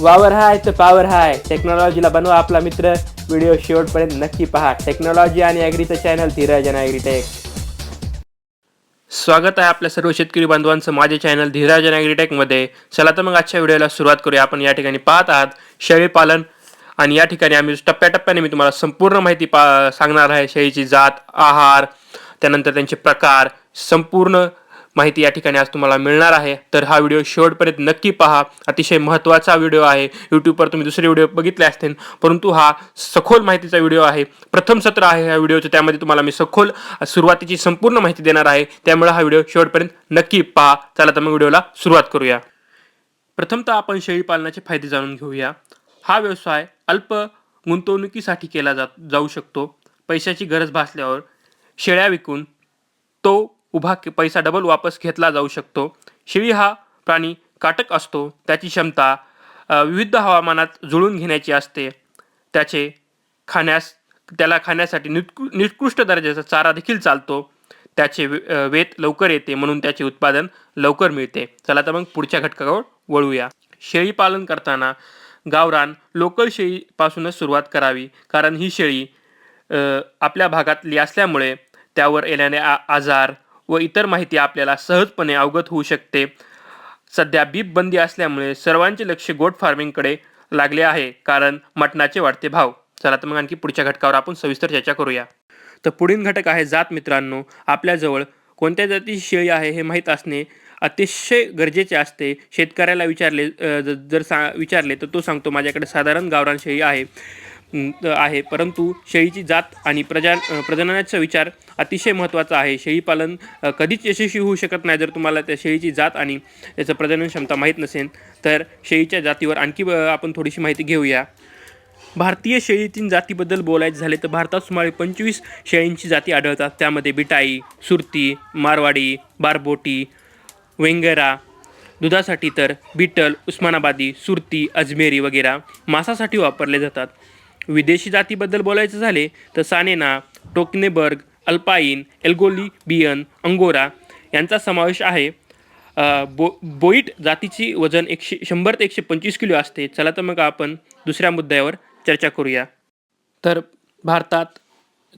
वावर हाय तर पॉवर हाय. टेक्नॉलॉजीला बनवा आपला मित्र. व्हिडिओ शेवटपर्यंत नक्की पहा. टेक्नॉलॉजी आणि ॲग्रीचं चॅनल धीरज आणि ॲग्रीटेक स्वागत आहे आपल्या सर्व शेतकरी बांधवांचं माझे चॅनल धीरज आणि ॲग्रीटेकमध्ये चला तर मग आजच्या व्हिडिओला सुरुवात करूया. आपण या ठिकाणी पाहत आहात शेळी पालन. आणि या ठिकाणी आम्ही टप्प्याटप्प्याने मी तुम्हाला संपूर्ण माहिती पा सांगणार आहे. शेळीची जात आहार त्यानंतर त्यांचे प्रकार संपूर्ण माहिती या ठिकाणी आज तुम्हाला मिळणार आहे. तर हा व्हिडिओ शेवटपर्यंत नक्की पहा. अतिशय महत्त्वाचा व्हिडिओ आहे. यूट्यूबवर तुम्ही दुसरे व्हिडिओ बघितले असतील. परंतु हा सखोल माहितीचा व्हिडिओ आहे. प्रथम सत्र आहे ह्या व्हिडिओचं. त्यामध्ये तुम्हाला मी सखोल सुरुवातीची संपूर्ण माहिती देणार आहे. त्यामुळे हा व्हिडिओ शेवटपर्यंत नक्की पहा. चला तर मग व्हिडिओला सुरुवात करूया. प्रथमतः आपण शेळीपालनाचे फायदे जाणून घेऊया. हा व्यवसाय अल्प गुंतवणुकीसाठी केला जा जाऊ शकतो. पैशाची गरज भासल्यावर शेळ्या विकून तो उभा के- पैसा डबल वापस घेतला जाऊ शकतो. शेळी हा प्राणी काटक असतो. त्याची क्षमता विविध हवामानात जुळून घेण्याची असते. त्याचे खाण्यास त्याला खाण्यासाठी नित्कु निकृष्ट दर्जाचा चारा देखील चालतो. त्याचे वे- वेत लवकर येते म्हणून त्याचे उत्पादन लवकर मिळते. चला तर मग पुढच्या घटकावर वळूया. शेळी पालन करताना गावरान लोकल शेळीपासूनच सुरुवात करावी कारण ही शेळी आपल्या भागातली असल्यामुळे त्यावर येणारे आ आजार व इतर माहिती आपल्याला सहजपणे अवगत होऊ शकते. सध्या बीप बंदी असल्यामुळे सर्वांचे लक्ष गोट फार्मिंगकडे लागले आहे. कारण मटणाचे वाढते भाव. चला तर मग आणखी पुढच्या घटकावर आपण सविस्तर चर्चा करूया. तर पुढील घटक आहे जात मित्रांनो. आपल्याजवळ कोणत्या जातीची शेळी आहे हे माहीत असणे अतिशय गरजेचे असते. शेतकऱ्याला विचारले जर सा विचारले तर तो सांगतो माझ्याकडे साधारण गावरान शेळी आहे. आहे. परंतु शेळीची जात आणि प्रजा प्रजननाचा विचार अतिशय महत्त्वाचा आहे. शेळीपालन कधीच यशस्वी होऊ शकत नाही. जर तुम्हाला त्या शेळीची जात आणि त्याचं प्रजनन क्षमता माहीत नसेल तर शेळीच्या जातीवर आणखी आपण थोडीशी माहिती घेऊया. भारतीय शेळीतील जातीबद्दल बोलायचं झाले तर भारतात सुमारे पंचवीस शेळींची जाती आढळतात. त्यामध्ये बिटाई सुरती मारवाडी बारबोटी वेंगरा दुधासाठी तर बिटल उस्मानाबादी सुरती अजमेरी वगैरे मांसासाठी वापरले जातात. विदेशी जातीबद्दल बोलायचं झाले तर सानेना टोकनेबर्ग अल्पाईन एल्गोली बियन अंगोरा यांचा समावेश आहे. बो बोईट जातीची वजन एकशे शंभर ते एकशे पंचवीस किलो असते. चला तर मग आपण दुसऱ्या मुद्द्यावर चर्चा करूया. तर भारतात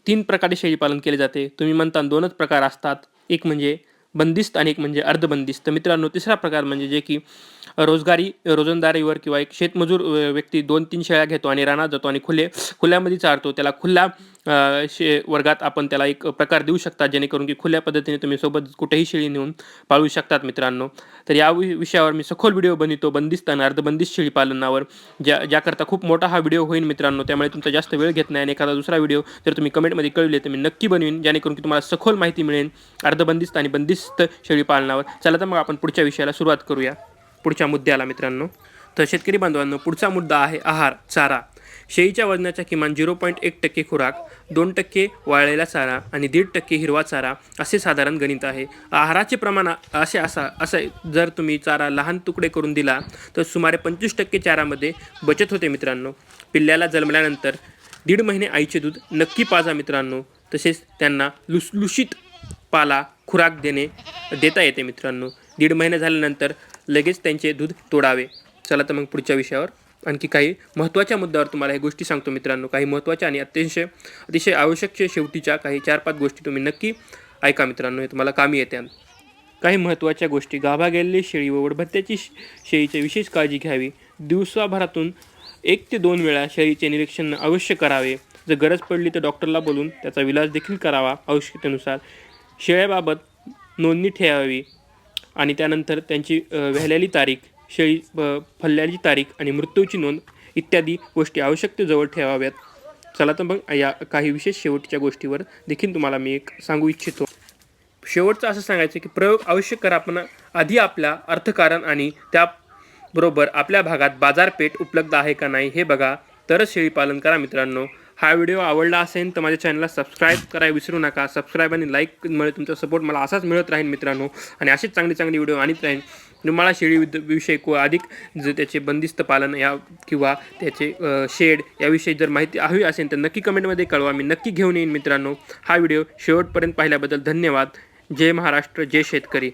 तीन प्रकारे शेळीपालन केले जाते. तुम्ही म्हणता दोनच प्रकार असतात. एक म्हणजे बंदिस्त आणि एक म्हणजे अर्धबंदिस्त. मित्रांनो तिसरा प्रकार म्हणजे जे की रोजगारी रोजंदारीवर किंवा एक शेतमजूर व्यक्ती दोन तीन शेळ्या घेतो आणि रानात जातो आणि खुले खुल्यामध्ये चारतो. त्याला खुला शे वर्गात आपण त्याला एक प्रकार देऊ शकता जेणेकरून की खुल्या पद्धतीने तुम्ही सोबत कुठेही शेळी नेऊन पाळू शकतात मित्रांनो. तर या विषयावर मी सखोल व्हिडिओ बनवितो बंदिस्त आणि अर्धबंदिस्त शेळी पालनावर ज्या ज्याकरता खूप मोठा हा व्हिडिओ होईल मित्रांनो त्यामुळे तुमचा जास्त वेळ घेत नाही. आणि एखादा दुसरा व्हिडिओ जर तुम्ही कमेंटमध्ये कळवले तर मी नक्की बनवीन जेणेकरून की तुम्हाला सखोल माहिती मिळेल अर्धबंदिस्त आणि बंदिस्त शेळी पालनावर. चला तर मग आपण पुढच्या विषयाला सुरुवात करूया पुढच्या मुद्द्याला मित्रांनो. तर शेतकरी बांधवांनो पुढचा मुद्दा आहे आहार चारा. शेळीच्या वजनाच्या किमान झिरो पॉईंट एक टक्के खुराक दोन टक्के वाळलेला चारा आणि दीड टक्के हिरवा चारा असे साधारण गणित आहे. आहाराचे प्रमाण असे असा असे जर तुम्ही चारा लहान तुकडे करून दिला तर सुमारे पंचवीस टक्के चारामध्ये बचत होते मित्रांनो. पिल्ल्याला जन्मल्यानंतर दीड महिने आईचे दूध नक्की पाजा मित्रांनो. तसेच त्यांना लुसलुशीत पाला खुराक देणे देता येते मित्रांनो. दीड महिने झाल्यानंतर लगेच त्यांचे दूध तोडावे. चला तर मग पुढच्या विषयावर आणखी काही महत्त्वाच्या मुद्द्यावर तुम्हाला हे गोष्टी सांगतो मित्रांनो. काही महत्त्वाच्या आणि अतिशय अतिशय आवश्यक शेवटीच्या काही चार पाच गोष्टी तुम्ही नक्की ऐका मित्रांनो. हे तुम्हाला कामी येत्या काही महत्त्वाच्या गोष्टी. गाभा गेलेली शेळी व वडभत्त्याची श- शेळीची विशेष काळजी घ्यावी. दिवसाभरातून एक ते दोन वेळा शेळीचे निरीक्षण अवश्य करावे. जर गरज पडली तर डॉक्टरला बोलून त्याचा विलास देखील करावा. आवश्यकतेनुसार शेळ्याबाबत नोंदणी ठेवावी. आणि त्यानंतर त्यांची अ, तारीख शेळी फल्ल्याची तारीख आणि मृत्यूची नोंद इत्यादी गोष्टी आवश्यकतेजवळ ठेवाव्यात. चला तर मग या काही विशेष शेवटच्या गोष्टीवर देखील तुम्हाला मी एक सांगू इच्छितो. शेवटचं असं सांगायचं की प्रयोग अवश्य करा पण आधी आपल्या अर्थकारण आणि त्याबरोबर आपल्या भागात बाजारपेठ उपलब्ध आहे का नाही हे बघा. तरच शेळी पालन करा मित्रांनो. हा व्हिडिओ आवडला असेल तर माझ्या चॅनलला सबस्क्राईब करायला विसरू नका. सबस्क्राईब आणि लाईकमुळे तुमचा सपोर्ट मला असाच मिळत राहील मित्रांनो. आणि असेच चांगले चांगले व्हिडिओ आणत राहील तुम्हाला शेळी विद- विषयी अधिक जर त्याचे बंदिस्त पालन या किंवा त्याचे शेड याविषयी जर माहिती हवी असेल तर नक्की कमेंटमध्ये कळवा. मी नक्की घेऊन येईन मित्रांनो. हा व्हिडिओ शेवटपर्यंत पाहिल्याबद्दल धन्यवाद. जय महाराष्ट्र जय शेतकरी.